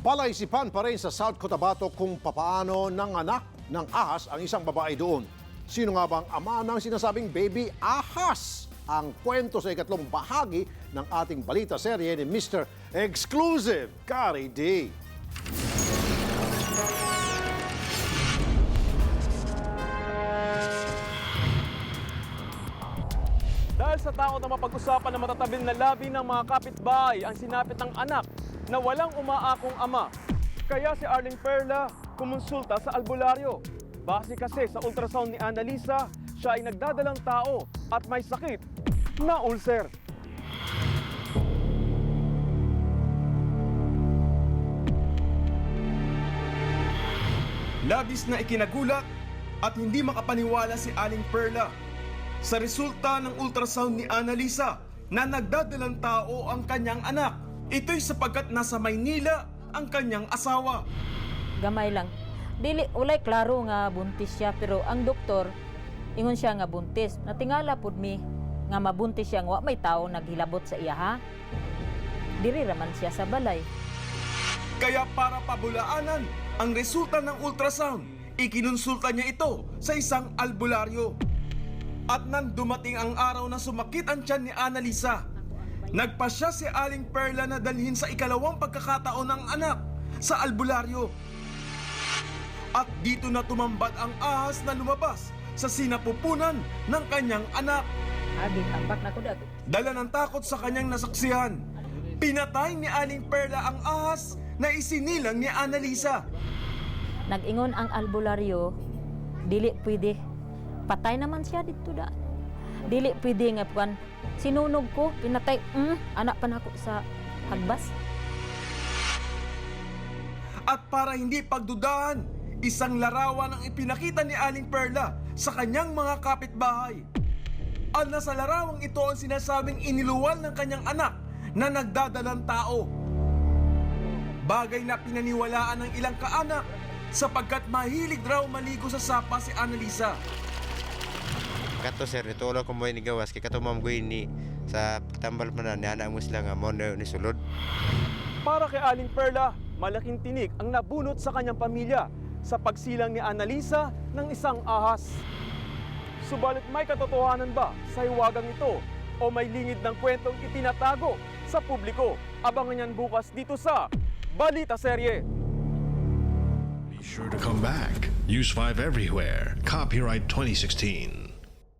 Palaisipan pa rin sa South Cotabato kung papaano ng anak ng ahas ang isang babae doon. Sino nga bang ama ng sinasabing baby ahas? Ang kwento sa ikatlong bahagi ng ating balita serye ni Mr. Exclusive, Kari D. Dahil sa takot na mapag-usapan ng matatabing na labi ng mga kapitbahay ang sinapit ng anak na walang umaakong ama. Kaya si Arling Perla kumonsulta sa albularyo. Base kasi sa ultrasound ni Annalisa, siya ay nagdadalang tao at may sakit na ulcer. Labis na ikinagulat at hindi makapaniwala si Aling Perla sa resulta ng ultrasound ni Annalisa na nagdadalang tao ang kanyang anak. Ito'y sapagkat nasa Maynila ang kanyang asawa. gamay lang. Dili ulay klaro nga buntis siya pero ang doktor ingon siya nga buntis. Natingala pud mi nga mabuntis siya nga may tao naghilabot sa iya ha. Diri raman siya sa balay. Kaya para pabulaanan ang resulta ng ultrasound, ikinonsulta niya ito sa isang albularyo. At nang dumating ang araw na sumakit ang tiyan ni Annalisa, nagpasya si Aling Perla na dalhin sa ikalawang pagkakataon ng anak sa albularyo. At dito na tumambad ang ahas na lumabas sa sinapupunan ng kanyang anak. Abi tambak na ko dag. Dala ng takot sa kanyang nasaksihan. Pinatay ni Aling Perla ang ahas na isinilang ni Annalisa. Nag-ingon ang albularyo dili pwede. Patay naman siya dito da. Dili pwede nga puan. Sinunog ko, pinatay, mm, anak pa na ako sa hagbas. At para hindi pagdudahan, isang larawan ang ipinakita ni Aling Perla sa kanyang mga kapitbahay. At nasa larawang ito ang sinasabing iniluwal ng kanyang anak na nagdadalang tao. Bagay na pinaniwalaan ng ilang kaanak sapagkat mahilig raw maligo sa sapa si Annalisa. Kato sir, ito ulo ko mo ni gawas kay kato mam ni sa tambal man na ni anak mo sila nga mo na ni sulod. Para kay Aling Perla, malaking tinik ang nabunot sa kanyang pamilya sa pagsilang ni Annalisa ng isang ahas. Subalit may katotohanan ba sa hiwagang ito o may lingid ng kwentong itinatago sa publiko? Abangan yan bukas dito sa Balita Serye. Be sure to come back. Use 5 everywhere. Copyright 2016.